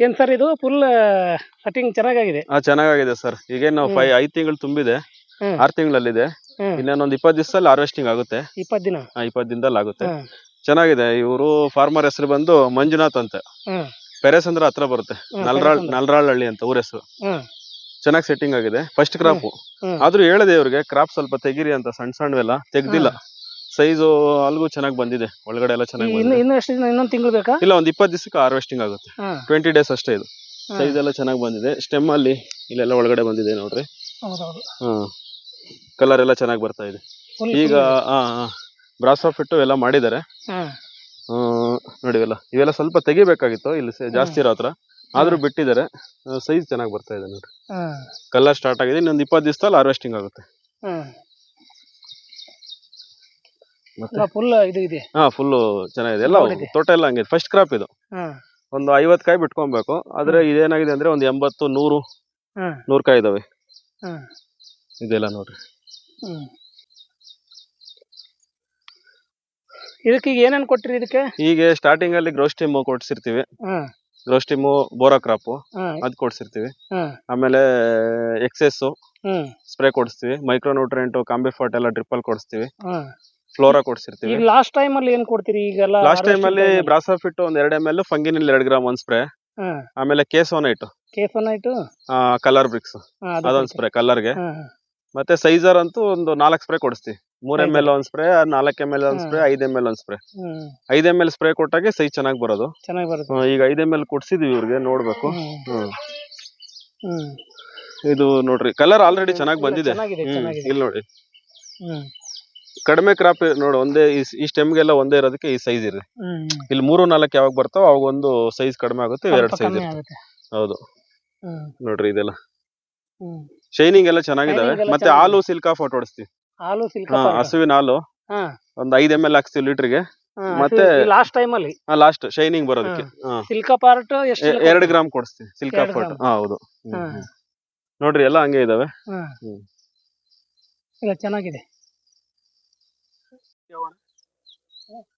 ಏನ್ ಸರ್ ಇದು full cutting ಚೆನ್ನಾಗಿದೆ ಹಾ ಚೆನ್ನಾಗಿದೆ ಸರ್. ಈಗೇನು. ಫೈವ್ ಐದ್ ತಿಂಗಳು ತುಂಬಿದೆ. ಹ್ಮ್. ಆರ್ ತಿಂಗಳಲ್ಲಿದೆ. ಇನ್ನೊಂದು ಇಪ್ಪತ್ತು ದಿವಸದಲ್ಲಿ ಹಾರ್ವೆಸ್ಟಿಂಗ್ ಆಗುತ್ತೆ. ಇಪ್ಪತ್ತು ದಿನ? ಆ, ಇಪ್ಪತ್ತು ದಿನದಲ್ಲಿ ಆಗುತ್ತೆ. ಹ್ಮ್. ಚೆನ್ನಾಗಿದೆ. ಇವರು ಫಾರ್ಮರ್ ಹೆಸರು ಬಂದು ಮಂಜುನಾಥ್ ಅಂತ. ಹ್ಮ್. ಪೆರೆಸ್ ಅಂದ್ರೆ ಹತ್ರ ಬರುತ್ತೆ. ಹ್ಮ್, ನಲ್ರಾಳ್ ಪೆರೆಸ್ ನಲ್ರಾಳ್ ಹಳ್ಳಿ ಅಂತ ಊರ ಹೆಸರು. ಹ್ಮ್. ಚೆನ್ನಾಗಿ ಸೆಟ್ಟಿಂಗ್ ಆಗಿದೆ. ಫಸ್ಟ್ ಕ್ರಾಪ್ ಹ್ಮ್. ಆದ್ರೂ ಹೇಳಿದೆ ಇವ್ರಿಗೆ ಕ್ರಾಪ್ ಸ್ವಲ್ಪ ತೆಗಿರಿ ಅಂತ ಸಣ್ಣ ಸಣ್ಣವೆಲ್ಲ ತೆಗ್ದಿಲ್ಲ. ಸೈಜು ಅಲ್ಲಿಗೂ ಚೆನ್ನಾಗಿ ಬಂದಿದೆ. ಒಳಗಡೆ ಎಲ್ಲ ಚೆನ್ನಾಗಿ ಇನ್ನು ಬಂದಿದೆ. ಇನ್ನು ಎಷ್ಟು ದಿನ ಇನ್ನೊಂದು ತಿಂಗಳು ಬೇಕಾ? ಇಲ್ಲ ಒಂದ್ ಇಪ್ಪತ್ತು ದಿವಸಕ್ಕೆ ಹಾರ್ವೆಸ್ಟಿಂಗ್ ಆಗುತ್ತೆ. ಟ್ವೆಂಟಿ ಡೇಸ್ ಅಷ್ಟೇ ಇದು. ಸೈಜ್ ಎಲ್ಲ ಚೆನ್ನಾಗಿ ಬಂದಿದೆ. ಸ್ಟೆಮ್ ಅಲ್ಲಿ ಇಲ್ಲೆಲ್ಲ ಒಳಗಡೆ ಬಂದಿದೆ ನೋಡ್ರಿ. ಹೌದೌದು. ಹ್ಮ್ ಕಲರ್ ಎಲ್ಲ ಚೆನ್ನಾಗಿ ಬರ್ತಾ ಇದೆ. Full ಈಗ ಬ್ರಾಸೋಫಿಟ್ಟು ಎಲ್ಲ ಮಾಡಿದ್ದಾರೆ. ಹ್ಮ್ ಹ್ಮ್, ನೋಡಿ ಇವೆಲ್ಲ. ಇವೆಲ್ಲ ಸ್ವಲ್ಪ ತೆಗಿಬೇಕಾಗಿತ್ತು. ಇಲ್ಲಿ ಸ- ಜಾಸ್ತಿ ಇರೋ ಹತ್ರ. ಆದ್ರೂ ಬಿಟ್ಟಿದ್ದಾರೆ. ಸೈಜ್ ಚೆನ್ನಾಗಿ ಬರ್ತಾ ಇದೆ ನೋಡ್ರಿ. ಕಲರ್ ಸ್ಟಾರ್ಟ್ ಆಗಿದೆ. ಇನ್ನೊಂದು ಇಪ್ಪತ್ತು ದಿವಸದಲ್ಲಿ ಹಾರ್ವೆಸ್ಟಿಂಗ್ ಆಗುತ್ತೆ. ಫುಲ್ ಇದು ಇದೆ. ಹಾ ಫುಲ್ ಚೆನ್ನಾಗಿದೆ. ಎಲ್ಲ. ತೋಟ ಎಲ್ಲ ಹಂಗಿದೆ ಫಸ್ಟ್ ಕ್ರಾಪ್ ಇದು. ಒಂದು ಐವತ್ ಕಾಯಿ ಬಿಟ್ಕೊಬೇಕು. ಆದ್ರೆ ಇದೇನಾಗಿದೆ ಅಂದ್ರೆ ಒಂದು ಎಂಬತ್ತು ನೂರು ಹಾ. ನೂರು ಕಾಯಿ ಇದಾವೆ. ಇದೆಲ್ಲ ನೋಡ್ರಿ. ಇದಕ್ಕೀಗ ಇದಕ್ಕೆ ಈಗ ಏನೇನ್ ಕೊಟ್ಟಿರಿ ಇದಕ್ಕೆ? ಈಗ ಸ್ಟಾರ್ಟಿಂಗ್ ಅಲ್ಲಿ ಗ್ರೋಸ್ಟಿಮ್ ಕೊಡ್ಸಿರ್ತೀವಿ. ಹಾ. ಗ್ರೋಸ್ಟಿಮು ಬೋರಾ ಕ್ರಾಪ್ ಅದ್ ಕೊಡ್ಸಿರ್ತೀವಿ. ಆಮೇಲೆ ಎಕ್ಸೆಸ್ ಹ್ಮ್. ಸ್ಪ್ರೇ ಕೊಡಿಸ್ತೀವಿ. ಮೈಕ್ರೋ ಕಾಂಬೆ ಕಾಂಬಿಫಾಟ್ ಎಲ್ಲ ಡ್ರಿಪ್ಪಲ್ ಕೊಡಿಸ್ತೀವಿ. ಹ್ಮ್ ಫ್ಲೋರಾ ಕೊಡ್ಸಿರ್ತೀವಿ. ಈಗ ಲಾಸ್ಟ್ ಟೈಮ್ ಅಲ್ಲಿ ಏನ್ ಕೊಡ್ತೀರಿ ಈಗೆಲ್ಲ ಲಾಸ್ಟ್ ಟೈಮ್ ಅಲ್ಲಿ ಬ್ರಾಸಾ ಫಿಟ್ ಬ್ರಾಸೋಫಿಟ್ ಒಂದ್ ಎರಡ್ ಎಂ ಎಲ್ ಫಂಗಿನಿಲ್ ಎರಡ್ ಗ್ರಾಮ್ ಒಂದ್ ಸ್ಪ್ರೇ ಆಮೇಲೆ ಕೇಸೋನೈಟ್ ಕೇಸೋನೈಟ್ ಕಲರ್ ಬ್ರಿಕ್ಸ್ ಅದು ಅದೊಂದ್. ಸ್ಪ್ರೇ ಕಲರ್ಗೆ ಮತ್ತೆ ಸೈಜರ್ ಅಂತೂ ಒಂದು ನಾಲ್ಕು ಸ್ಪ್ರೇ ಕೊಡಿಸ್ತೀವಿ. ಮೂರ್ ಎಂ ಎಲ್ ಒಂದ್ ಸ್ಪ್ರೇ ನಾಲ್ಕು ಎಂ ಎಲ್ ಒಂದ್ ಸ್ಪ್ರೇ ಐದ್ ಎಂ ಎಲ್ ಒಂದ್ ಸ್ಪ್ರೇ ಐದ್ ಎಂ ಎಲ್ ಸ್ಪ್ರೇ ಕೊಟ್ಟಾಗೆ ಸೈಜ್ ಚೆನ್ನಾಗಿ ಬರೋದು. ಚೆನ್ನಾಗಿ ಬರುತ್ತೆ. ಈಗ ಐದ್ ಎಂ ಎಲ್ ಕೊಡ್ಸಿದೀವಿ ಇವ್ರಿಗೆ ನೋಡ್ಬೇಕು. ಇದು ನೋಡ್ರಿ ಕಲರ್ ಆಲ್ರೆಡಿ ಚೆನ್ನಾಗಿ ಬಂದಿದೆ. ಇಲ್ಲಿ ನೋಡಿ. ಕಡಿಮೆ ಕ್ರಾಪ್ ನೋಡಿ ಒಂದೇ ಈ- ಸ್ಟೆಮ್ ಸ್ಟೆಮ್ಗೆಲ್ಲ ಒಂದೇ ಇರೋದಕ್ಕೆ ಈ ಸೈಜ್ ಹ್ಮ್. ಇಲ್ಲಿ ಮೂರು ನಾಲ್ಕು ಯಾವಾಗ ಬರ್ತಾವ ಅವಾಗ ಒಂದು ಸೈಜ್ ಕಡಿಮೆ ಆಗುತ್ತೆ ಎರಡ್ ಸೈಜ್ ಇರುತ್ತೆ. ಹೌದು. ನೋಡ್ರಿ ಇದೆಲ್ಲ. ಶೈನಿಂಗ್ ಎಲ್ಲ ಚೆನ್ನಾಗಿದಾವೆ. ಮತ್ತೆ ಚೆನ್ನಾಗಿದೆ. ಹಾಲು ಸಿಲ್ಕಾ ಫೋಟೋ ಹೊಡಿಸ್ತೀವಿ. ಹಾಲು ಸಿಲ್ಕ ಹಾ ಹಸುವಿನ ಹಾಲು. ಒಂದ್ ಐದ್ ಎಂ ಎಲ್ ಹಾಕ್ಸ್ತೀವಿ ಲೀಟರ್ಗೆ. ಮತ್ತೆ- ಲಾಸ್ಟ್ ಟೈಮ್ ಅಲ್ಲಿ. ಲಾಸ್ಟ್ ಶೈನಿಂಗ್ ಬರೋದಕ್ಕೆ. ಸಿಲ್ಕಾ ಪಾರ್ಟ್ ಎರಡ್ ಗ್ರಾಮ್ ಕೊಡಿಸ್ತೀವಿ ಸಿಲ್ಕಾ ಪಾರ್ಟ್ ಹೌದು. ನೋಡ್ರಿ ಎಲ್ಲ ಹಂಗೆ ಇದಾವೆ. ಹ್ಮ್. ಹ್ಮ್. ಇಲ್ಲ ಚೆನ್ನಾಗಿದೆ